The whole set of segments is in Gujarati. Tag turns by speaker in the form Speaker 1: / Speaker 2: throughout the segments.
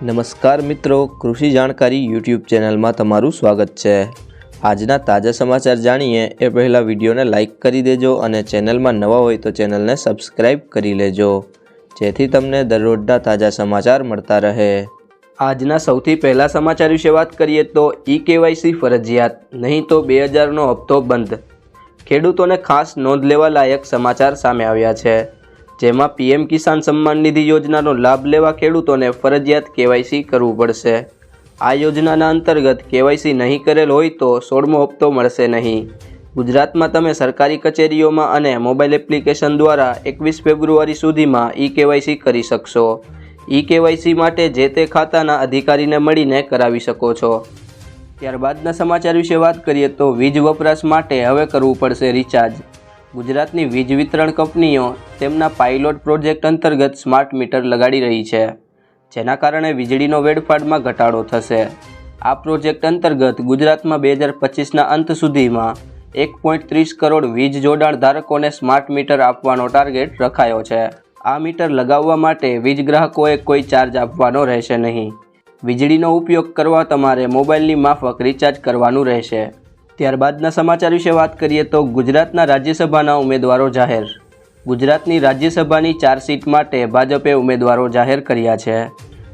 Speaker 1: નમસ્કાર મિત્રો, કૃષિ જાણકારી યુટ્યુબ ચેનલમાં તમારું સ્વાગત છે. આજના તાજા સમાચાર જાણીએ એ પહેલાં વિડીયોને લાઇક કરી દેજો અને ચેનલમાં નવા હોય તો ચેનલને સબસ્ક્રાઈબ કરી લેજો, જેથી તમને દરરોજના તાજા સમાચાર મળતા રહે. આજના સૌથી પહેલા સમાચાર વિશે વાત કરીએ તો ઈ કેવાયસી ફરજિયાત, નહીં તો બે હજારનો હપ્તો બંધ. ખેડૂતોને ખાસ નોંધ લેવા લાયક સમાચાર સામે આવ્યા છે. જેમાં પીએમ કિસાન સન્માન નિધિ યોજનાનો લાભ લેવા ખેડૂતોને ફરજિયાત કેવાયસી કરવું પડશે. આ યોજનાના અંતર્ગત કેવાયસી નહીં કરેલ હોય તો સોળમો હપ્તો મળશે નહીં. ગુજરાતમાં તમે સરકારી કચેરીઓમાં અને મોબાઈલ એપ્લિકેશન દ્વારા એકવીસ ફેબ્રુઆરી સુધીમાં ઈ કેવાયસી કરી શકશો. ઈ કેવાયસી માટે જે તે ખાતાના અધિકારીને મળીને કરાવી શકો છો. ત્યારબાદના સમાચાર વિશે વાત કરીએ તો વીજ વપરાશ માટે હવે કરવું પડશે રિચાર્જ. ગુજરાતની વીજ વિતરણ કંપનીઓ તેમના પાઇલોટ પ્રોજેક્ટ અંતર્ગત સ્માર્ટ મીટર લગાડી રહી છે, જેના કારણે વીજળીનો વેડફાડમાં ઘટાડો થશે. આ પ્રોજેક્ટ અંતર્ગત ગુજરાતમાં બે હજાર પચીસના અંત સુધીમાં એક પોઈન્ટ ત્રીસ કરોડ વીજ જોડાણ ધારકોને સ્માર્ટ મીટર આપવાનો ટાર્ગેટ રખાયો છે. આ મીટર લગાવવા માટે વીજ ગ્રાહકોએ કોઈ ચાર્જ આપવાનો રહેશે નહીં. વીજળીનો ઉપયોગ કરવા તમારે મોબાઈલની માફક રિચાર્જ કરવાનું રહેશે. ત્યારબાદના સમાચાર વિશે વાત કરીએ તો ગુજરાતના રાજ્યસભાના ઉમેદવારો જાહેર. ગુજરાતની રાજ્યસભાની ચાર સીટ માટે ભાજપે ઉમેદવારો જાહેર કર્યા છે.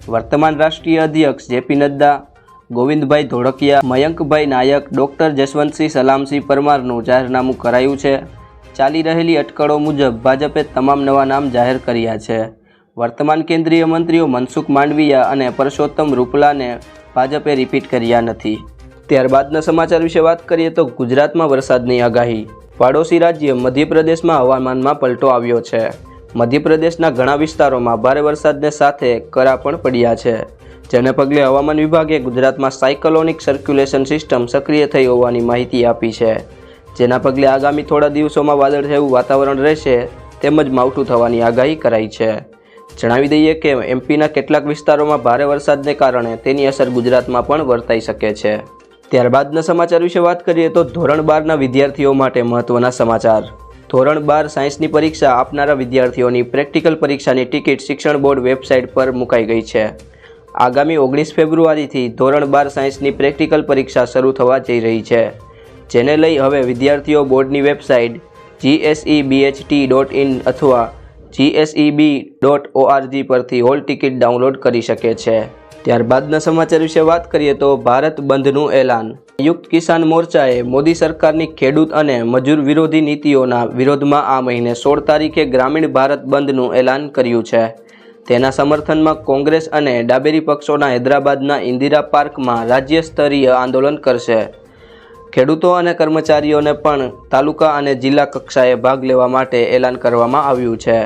Speaker 1: વર્તમાન રાષ્ટ્રીય અધ્યક્ષ જેપી નડ્ડા, ગોવિંદભાઈ ધોળકિયા, મયંકભાઈ નાયક, ડૉક્ટર જસવંતસિંહ સલામસિંહ પરમારનું જાહેરનામું કરાયું છે. ચાલી રહેલી અટકળો મુજબ ભાજપે તમામ નવા નામ જાહેર કર્યા છે. વર્તમાન કેન્દ્રીય મંત્રીઓ મનસુખ માંડવિયા અને પરસોત્તમ રૂપલાને ભાજપે રિપીટ કર્યા નથી. ત્યારબાદના સમાચાર વિશે વાત કરીએ તો ગુજરાતમાં વરસાદની આગાહી. પાડોશી રાજ્ય મધ્યપ્રદેશમાં હવામાનમાં પલટો આવ્યો છે. મધ્યપ્રદેશના ઘણા વિસ્તારોમાં ભારે વરસાદને સાથે કરા પણ પડ્યા છે. જેને પગલે હવામાન વિભાગે ગુજરાતમાં સાયકલોનિક સર્ક્યુલેશન સિસ્ટમ સક્રિય થઈ હોવાની માહિતી આપી છે. જેના પગલે આગામી થોડા દિવસોમાં વાદળછાયું વાતાવરણ રહેશે તેમજ માવઠું થવાની આગાહી કરાઈ છે. જણાવી દઈએ કે એમપીના કેટલાક વિસ્તારોમાં ભારે વરસાદને કારણે તેની અસર ગુજરાતમાં પણ વર્તાઈ શકે છે. ત્યારબાદના સમાચાર વિશે વાત કરીએ તો ધોરણ બારના વિદ્યાર્થીઓ માટે મહત્વના સમાચાર. ધોરણ બાર સાયન્સની પરીક્ષા આપનારા વિદ્યાર્થીઓની પ્રેક્ટિકલ પરીક્ષાની ટિકિટ શિક્ષણ બોર્ડ વેબસાઇટ પર મુકાઈ ગઈ છે. આગામી ઓગણીસ ફેબ્રુઆરીથી ધોરણ બાર સાયન્સની પ્રેક્ટિકલ પરીક્ષા શરૂ થવા જઈ રહી છે. જેને લઈ હવે વિદ્યાર્થીઓ બોર્ડની website GSE BHT dot in અથવા જીએસઈબી ડોટ ઓઆરજી પરથી હોલ ટિકિટ ડાઉનલોડ કરી શકે છે. ત્યારબાદના સમાચાર વિશે વાત કરીએ તો ભારત બંધનું એલાન. સંયુક્ત કિસાન મોરચાએ મોદી સરકારની ખેડૂત અને મજૂર વિરોધી નીતિઓના વિરોધમાં આ મહિને સોળ તારીખે ગ્રામીણ ભારત બંધનું એલાન કર્યું છે. તેના સમર્થનમાં કોંગ્રેસ અને ડાબેરી પક્ષોના હૈદરાબાદના ઇન્દિરા પાર્કમાં રાજ્ય સ્તરીય આંદોલન કરશે. ખેડૂતો અને કર્મચારીઓને પણ તાલુકા અને જિલ્લા કક્ષાએ ભાગ લેવા માટે એલાન કરવામાં આવ્યું છે.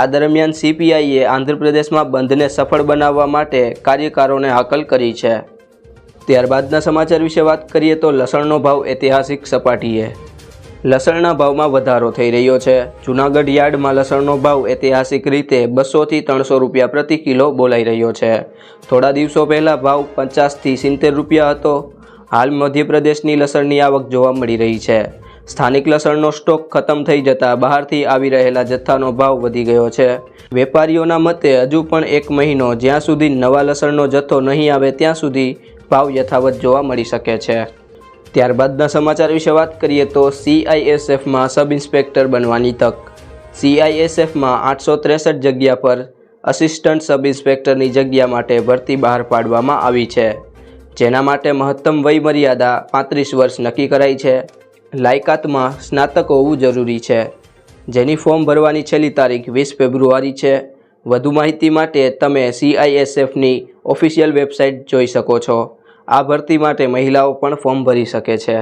Speaker 1: આ દરમિયાન સીપીઆઈએ આંધ્રપ્રદેશમાં બંધને સફળ બનાવવા માટે કાર્યકારોને હાકલ કરી છે. ત્યારબાદના સમાચાર વિશે વાત કરીએ તો લસણનો ભાવ ઐતિહાસિક સપાટીએ. લસણના ભાવમાં વધારો થઈ રહ્યો છે. જૂનાગઢ યાર્ડમાં લસણનો ભાવ ઐતિહાસિક રીતે બસોથી ત્રણસો રૂપિયા પ્રતિ કિલો બોલાઈ રહ્યો છે. થોડા દિવસો પહેલાં ભાવ પચાસથી સિત્તેર રૂપિયા હતો. હાલ મધ્યપ્રદેશની લસણની આવક જોવા મળી રહી છે. સ્થાનિક લસણનો સ્ટોક ખતમ થઈ જતાં બહારથી આવી રહેલા જથ્થાનો ભાવ વધી ગયો છે. વેપારીઓના મતે હજુ પણ એક મહિનો, જ્યાં સુધી નવા લસણનો જથ્થો નહીં આવે ત્યાં સુધી ભાવ યથાવત જોવા મળી શકે છે. ત્યારબાદના સમાચાર વિશે વાત કરીએ તો સીઆઈએસએફમાં સબ ઇન્સ્પેક્ટર બનવાની તક. સીઆઈએસએફમાં આઠસો ત્રેસઠ જગ્યા પર અસિસ્ટન્ટ સબ ઇન્સ્પેક્ટરની જગ્યા માટે ભરતી બહાર પાડવામાં આવી છે. જેના માટે મહત્તમ વય મર્યાદા પાંત્રીસ વર્ષ નક્કી કરાઈ છે. લાયકાતમાં સ્નાતક હોવું જરૂરી છે. જેની ફોર્મ ભરવાની છેલ્લી તારીખ વીસ ફેબ્રુઆરી છે. વધુ માહિતી માટે તમે સીઆઈએસએફની ઓફિશિયલ વેબસાઇટ જોઈ શકો છો. આ ભરતી માટે મહિલાઓ પણ ફોર્મ ભરી શકે છે.